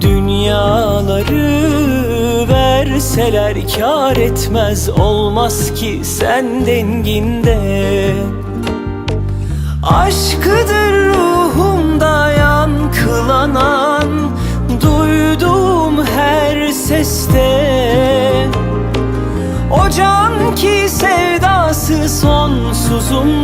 Dünyaları verseler kar etmez Olmaz ki sen denginde. Aşkıdır ruhumda yankılanan Duyduğum her seste. O can ki sevdası sonsuzumdur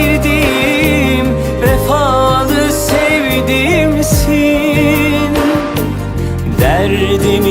Derdimi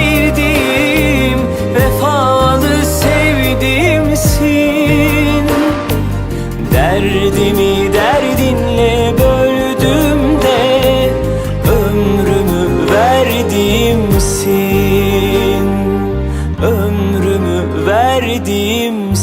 Derdimi derdinle böldüm de Ömrümü verdiğimsin Ömrümü verdiğimsin